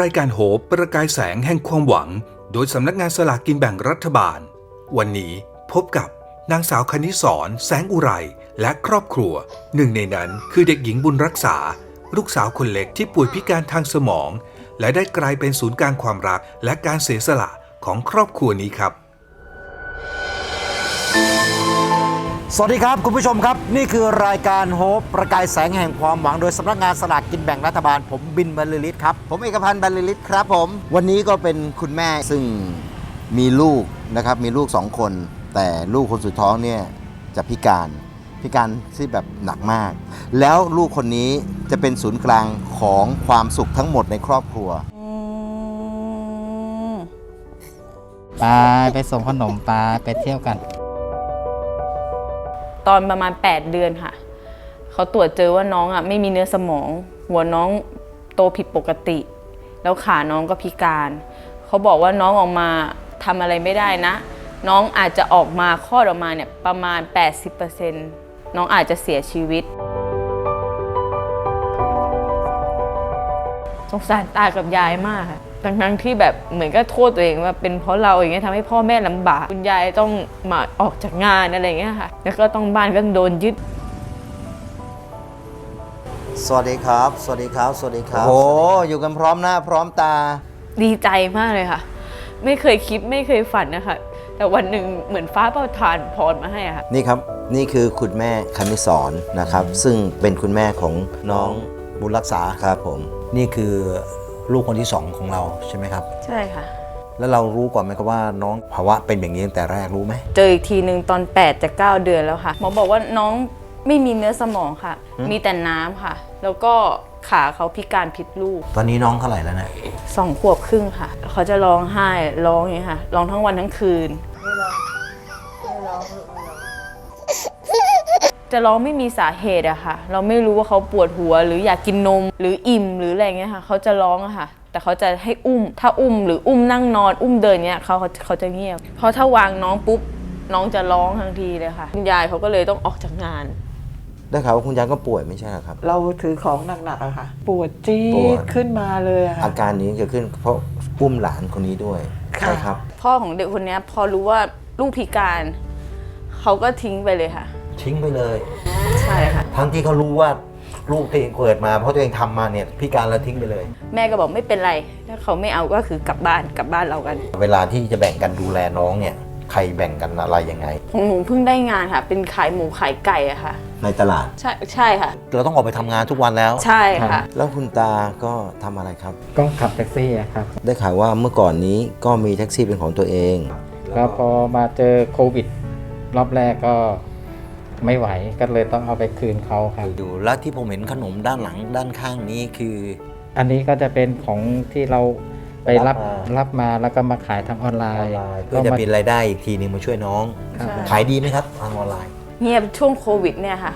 รายการโหบประกายแสงแห่งความหวัง โดยสำนักงานสลากกินแบ่งรัฐบาล วันนี้พบกับนางสาวคณิสรแสงอุไรและครอบครัว หนึ่งในนั้นคือเด็กหญิงบุญรักษา ลูกสาวคนเล็กที่ป่วยพิการทางสมอง และได้กลายเป็นศูนย์กลางความรักและการเสียสละของครอบครัวนี้ครับ สวัสดีครับ คุณผู้ชมครับ นี่คือรายการโฮปประกายแสงแห่งความหวังโดยสำนักงานสลากกินแบ่งรัฐบาล ผมบินบรรลือฤทธิ์ครับ ผมเอกพันธ์บรรลือฤทธิ์ครับผม วันนี้ก็เป็นคุณแม่ซึ่งมีลูกนะครับ มีลูกสองคน แต่ลูกคนสุดท้องเนี่ยจะพิการพิการที่แบบหนักมาก แล้วลูกคนนี้จะเป็นศูนย์กลางของความสุขทั้งหมดในครอบครัวไปไปส่งขนมปลาไปเที่ยวกัน ตอนประมาณ 8 เดือนค่ะ เขาตรวจเจอว่าน้องอะไม่มีเนื้อสมอง หัวน้องโตผิดปกติ แล้วขาน้องก็พิการ เขาบอกว่าน้องออกมาทำอะไรไม่ได้นะ น้องอาจจะออกมาคลอดออกมาเนี่ยประมาณ 80%น้องอาจจะเสียชีวิต สงสารตากับยายมากค่ะ ทั้งๆที่แบบเหมือนก็โทษตัวเองว่าเป็นเพราะเราอย่างเงี้ยทำให้พ่อแม่ลำบากคุณยายต้องมาออกจากงานอะไรอย่างเงี้ยค่ะ แล้วก็ต้องบ้านก็โดนยึด สวัสดีครับ สวัสดีครับ สวัสดีครับ โอ้อยู่กันพร้อมหน้าพร้อมตา ดีใจมากเลยค่ะ ไม่เคยคิดไม่เคยฝันนะคะ แต่วันหนึ่งเหมือนฟ้าประทานพรมาให้อะค่ะ นี่ครับนี่คือคุณแม่คณิสอนนะครับ ซึ่งเป็นคุณแม่ของน้องบุญรักษาครับผม นี่คือ ลูกคนที่สองของเราใช่ไหมครับ ใช่ค่ะ แล้วเรารู้ก่อนไหมครับว่าน้องภาวะเป็นอย่างนี้ตั้งแต่แรกรู้ไหม เจออีกทีหนึ่งตอน8จะ9เดือนแล้วค่ะหมอบอกว่าน้องไม่มีเนื้อสมองค่ะ มีแต่น้ำค่ะ แล้วก็ขาเขาพิการผิดรูปตอนนี้น้องเท่าไหร่แล้วนะสองขวบครึ่งค่ะ เขาจะร้องไห้ร้องอย่างนี้ยค่ะร้องทั้งวันทั้งคืน จะร้องไม่มีสาเหตุอะค่ะ เราไม่รู้ว่าเขาปวดหัว หรืออยากกินนม หรืออิ่มหรืออะไรเงี้ยค่ะ เขาจะร้องอะค่ะ แต่เขาจะให้อุ้ม ถ้าอุ้มหรืออุ้มนั่งนอน อุ้มเดินเนี้ยเขาเขาเขาจะเงียบ เพราะถ้าวางน้องปุ๊บน้องจะร้องทันทีเลยค่ะคุณยายเขาก็เลยต้องออกจากงาน ได้ข่าวว่าคุณยายก็ป่วยไม่ใช่เหรอครับ เราถือของหนักๆอะค่ะ ปวดจี๊ปวด ดขึ้นมาเลยอะค่ะ อาการนี้เกิดขึ้นเพราะอุ้มหลานคนนี้ด้วยค่ะ ใช่ครับ พ่อของเด็กคนเนี้ยพอรู้ว่าลูกพิการ เขาก็ทิ้งไปเลยค่ะ ทิ้งไปเลย ใช่ค่ะ ทั้งที่เขารู้ว่าลูกตัวเองเกิดมา เพราะตัวเองทำมาเนี่ยพิการแล้วทิ้งไปเลย แม่ก็บอกไม่เป็นไร ถ้าเขาไม่เอาก็คือกลับบ้านกลับบ้านเรากัน เวลาที่จะแบ่งกันดูแลน้องเนี่ย ใครแบ่งกันอะไรยังไง ของหนูเพิ่งได้งานค่ะ เป็นขายหมูขายไก่อะค่ะ ในตลาด ใช่ใช่ค่ะ เราต้องออกไปทำงานทุกวันแล้ว ใช่ค่ะ แล้วคุณตาก็ทำอะไรครับ ก็ขับแท็กซี่อะครับ ได้ข่าวว่าเมื่อก่อนนี้ก็มีแท็กซี่เป็นของตัวเอง แล้วพอมาเจอโควิด รอบแรกก็ ไม่ไหวก็เลยต้องเอาไปคืนเขาครับอยู่แล้วที่ผมเห็นขนมด้านหลังด้านข้างนี้คือ อันนี้ก็จะเป็นของที่เราไปรับรับมารับมาแล้วก็มาขายทางออนไลน์ เพื่อจะเป็นรายได้อีกทีหนึงมาช่วยน้องครับใช่ขายดีไหมครับทางออนไลน์ เงียบช่วงโควิดเนี่ยค่ะ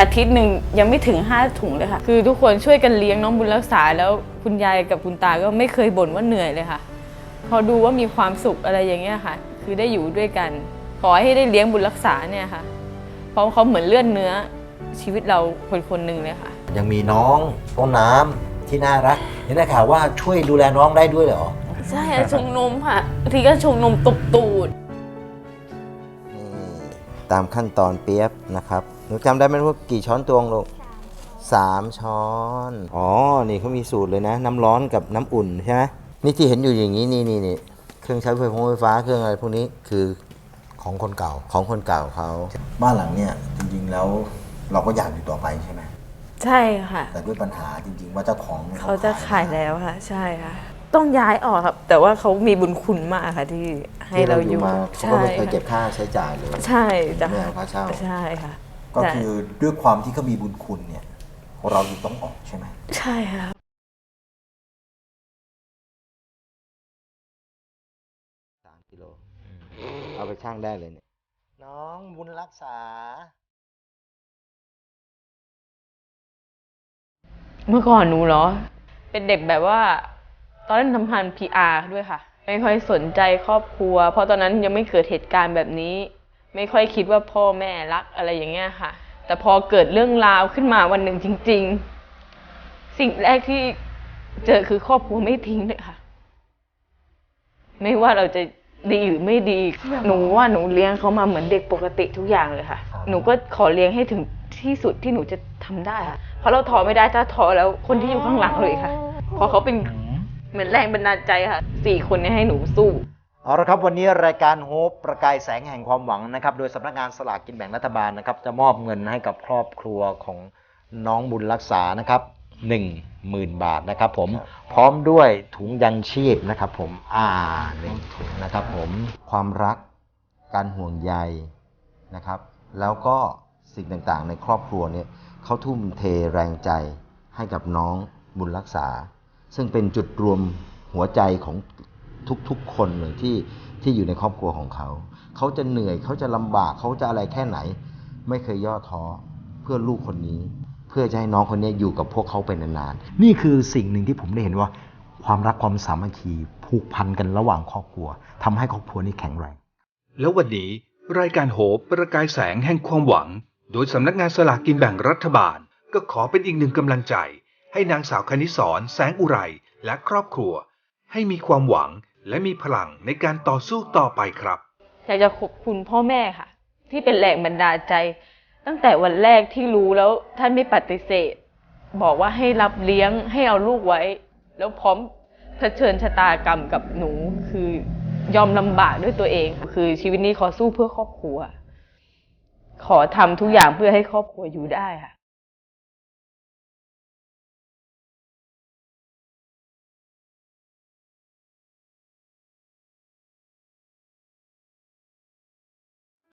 อาทิตย์หนึ่งยังไม่ถึง 5 ถุงเลยค่ะ คือทุกคนช่วยกันเลี้ยงน้องบุญรักษา แล้วคุณยายกับคุณตาก็ไม่เคยบ่นว่าเหนื่อยเลยค่ะ พอดูว่ามีความสุขอะไรอย่างเงี้ยค่ะ คือได้อยู่ด้วยกัน ขอให้ได้เลี้ยงบุญรักษาเนี่ยค่ะ เพราะเขาเหมือนเลือดเนื้อชีวิตเราคนคนๆหนึ่งเลยค่ะ ยังมีน้องต้นน้ำที่น่ารักเห็นได้ข่าวว่าช่วยดูแลน้องได้ด้วยเหรอใช่ค่ะชงนมค่ะบางทีก็ชงนมตบตูด นี่ตามขั้นตอนเปียบนะครับหนูจำได้ไหมว่ากี่ช้อนตวงลูกสามช้อนอ๋อนี่เขามีสูตรเลยนะ น้ำร้อนกับน้ำอุ่นใช่ไหมนี่ที่เห็นอยู่อย่างนี้นี่นี่นี่เครื่องใช้ไฟฟ้าไฟฟ้าเครื่องอะไรพวกนี้คือ ของคนเก่า ของคนเก่าเขาบ้านหลังเนี่ยจริงๆแล้วเราก็อยากอยู่ต่อไปใช่ไหมใช่ค่ะ แต่ด้วยปัญหาจริง ๆ ว่าเจ้าของนี่เขาจะขายแล้วค่ะ ใช่ค่ะ ต้องย้ายออกครับ แต่ว่าเขามีบุญคุณมากค่ะที่ให้ที่เราเราออยู่ยู่มาเขาใช่ก็ไม่เคยค่ะเก็บค่าใช้จ่ายเลยใช่จ้ะไม่เอาค่าเช่า ใช่ค่ะ ก็คือด้วยความที่เขามีบุญคุณเนี่ย เราอยู่ต้องออกใช่ไหมใช่ค่ะ เอาไปช่างได้เลยเนี่ย น้องบุญรักษา เมื่อก่อนหนูเหรอ เป็นเด็กแบบว่า ตอนนั้นทำงาน PR ด้วยค่ะ ไม่ค่อยสนใจครอบครัว เพราะตอนนั้นยังไม่เกิดเหตุการณ์แบบนี้ ไม่ค่อยคิดว่าพ่อแม่รักอะไรอย่างเงี้ยค่ะ แต่พอเกิดเรื่องราวขึ้นมาวันหนึ่งจริง ๆ สิ่งแรกที่เจอคือครอบครัวไม่ทิ้งเลยค่ะ ไม่ว่าเราจะ ดีหรือไม่ดี หนูว่าหนูเลี้ยงเขามาเหมือนเด็กปกติทุกอย่างเลยค่ะ หนูก็ขอเลี้ยงให้ถึงที่สุดที่หนูจะทำได้ค่ะ เพราะเราท้อไม่ได้ถ้าท้อแล้วคนที่อยู่ข้างหลังเลยค่ะ เพราะเขาเป็นเหมือนแรงบันดาลใจค่ะสี่คนเนี้ให้หนูสู้ เอาละครับวันนี้รายการโฮปประกายแสงแห่งความหวังนะครับ โดยสำนักงานสลากกินแบ่งรัฐบาลนะครับ จะมอบเงินให้กับครอบครัวของน้องบุญรักษานะครับ หนึ่งหมื่นบาทนะครับผมพร้อมด้วยถุงยังชีพนะครับผมอ่าหนึ่งถุงนะครับผมความรักการห่วงใยนะครับ แล้วก็สิ่งต่างๆ ในครอบครัวเนี่ยเขาทุ่มเทแรงใจให้กับน้องบุญรักษา ซึ่งเป็นจุดรวมหัวใจของทุกๆคนเลยที่ที่อยู่ในครอบครัวของเขา เขาจะเหนื่อยเขาจะลำบากเขาจะอะไรแค่ไหน ไม่เคยย่อท้อเพื่อลูกคนนี้เพื่อจะให้น้องคนนี้อยู่กับพวกเขาไปนานๆ นี่คือสิ่งหนึ่งที่ผมได้เห็นว่า ความรักความสามัคคีผูกพันกันระหว่างครอบครัวทำให้ครอบครัวนี้แข็งแรง แล้ววันนี้รายการโหบประกายแสงแห่งความหวัง โดยสำนักงานสลากกินแบ่งรัฐบาล ก็ขอเป็นอีกหนึ่งกำลังใจ ให้นางสาวคณิสรแสงอุไรและครอบครัว ให้มีความหวังและมีพลังในการต่อสู้ต่อไปครับ อยากจะขอบคุณพ่อแม่ค่ะ ที่เป็นแรงบันดาลใจ ตั้งแต่วันแรกที่รู้แล้วท่านไม่ปฏิเสธ บอกว่าให้รับเลี้ยงให้เอาลูกไว้ แล้วพร้อมเผชิญชะตากรรมกับหนูคือยอมลำบากด้วยตัวเองคือชีวิตนี้ขอสู้เพื่อครอบครัว ขอทำทุกอย่างเพื่อให้ครอบครัวอยู่ได้ค่ะ